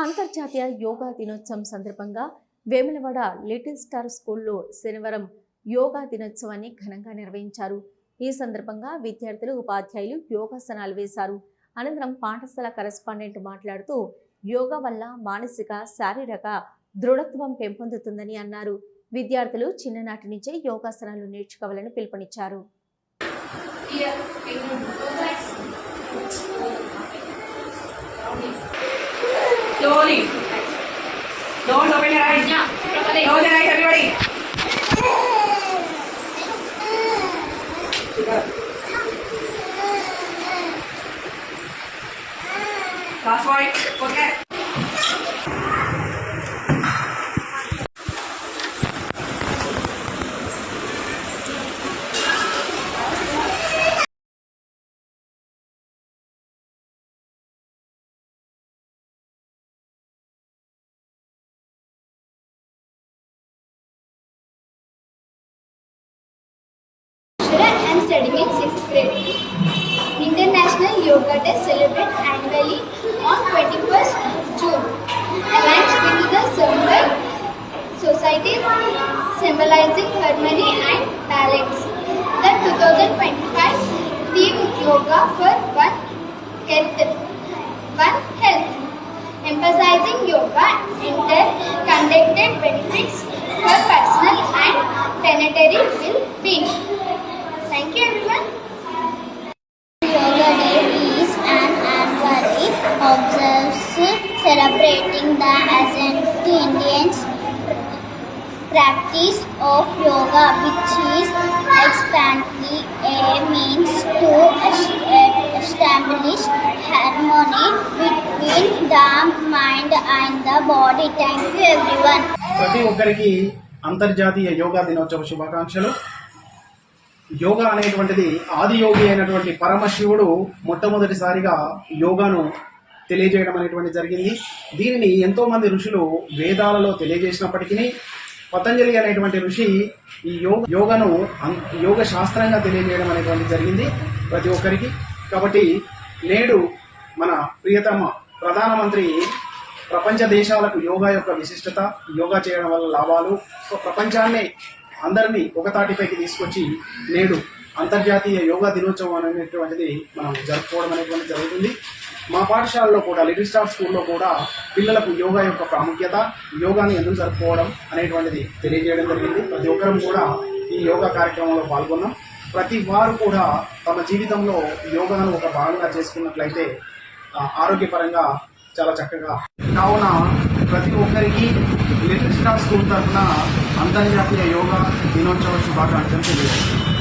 అంతర్జాతీయ యోగా దినోత్సవం సందర్భంగా వేములవాడ లిటిల్ స్టార్ స్కూల్లో శనివారం యోగా దినోత్సవాన్ని ఘనంగా నిర్వహించారు. ఈ సందర్భంగా విద్యార్థులు ఉపాధ్యాయులు యోగాసనాలు వేశారు. అనంతరం పాఠశాల కరెస్పాండెంట్ మాట్లాడుతూ యోగా వల్ల మానసిక శారీరక దృఢత్వం పెంపొందుతుందని అన్నారు. విద్యార్థులు చిన్ననాటి నుంచే యోగాసనాలు నేర్చుకోవాలని పిలుపునిచ్చారు. Slowly. Don't open your eyes. Close your eyes, everybody. Last point. Okay. Studying in 6th grade. International Yoga Day celebrated annually on 21st June. Alliance with the several societies symbolizing harmony and balance. The 2025 theme Yoga for One Health. One Health. Emphasizing yoga interconnected benefits for personal and planetary well-being. Celebrating the ancient Indians practice of yoga which is expandedly a means to establish harmony between the mind and the body. Thank you everyone. ప్రతి ఒక్కరికి అంతర్జాతీయ యోగా దినోత్సవ శుభాకాంక్షలు యోగా అనేటువంటిది ఆది యోగి అయినటువంటి పరమశివుడు మొట్టమొదటిసారిగా యోగాను తెలియజేయడం అనేటువంటి జరిగింది. దీనిని ఎంతోమంది ఋషులు వేదాలలో తెలియజేసినప్పటికీ పతంజలి అనేటువంటి ఋషి ఈ యోగ యోగను అం- యోగ శాస్త్రంగా తెలియజేయడం అనేటువంటి జరిగింది ప్రతి ఒక్కరికి. కాబట్టి నేడు మన ప్రియతమ ప్రధానమంత్రి ప్రపంచ దేశాలకు యోగా యొక్క విశిష్టత యోగా చేయడం వల్ల లాభాలు సో ప్రపంచాన్ని అందరినీ ఒక తాటిపైకి తీసుకొచ్చి నేడు అంతర్జాతీయ యోగా దినోత్సవం అనేటువంటిది మనం జరుపుకోవడం అనేటువంటి జరుగుతుంది. మా పాఠశాలలో కూడా లిటిల్ స్టార్ స్కూల్లో కూడా పిల్లలకు యోగా యొక్క ప్రాముఖ్యత యోగాని ఎందుకు జరుపుకోవడం అనేటువంటిది తెలియజేయడం జరిగింది. ప్రతి ఒక్కరం కూడా ఈ యోగా కార్యక్రమంలో పాల్గొన్నాం. ప్రతి వారు కూడా తమ జీవితంలో యోగాను ఒక భాగంగా చేసుకున్నట్లయితే ఆరోగ్యపరంగా చాలా చక్కగా. కావున ప్రతి ఒక్కరికి లిటిల్ స్టార్ స్కూల్ తరఫున అంతర్జాతీయ యోగా దినోత్సవ శుభాకాంక్షలు తెలియజేస్తుంది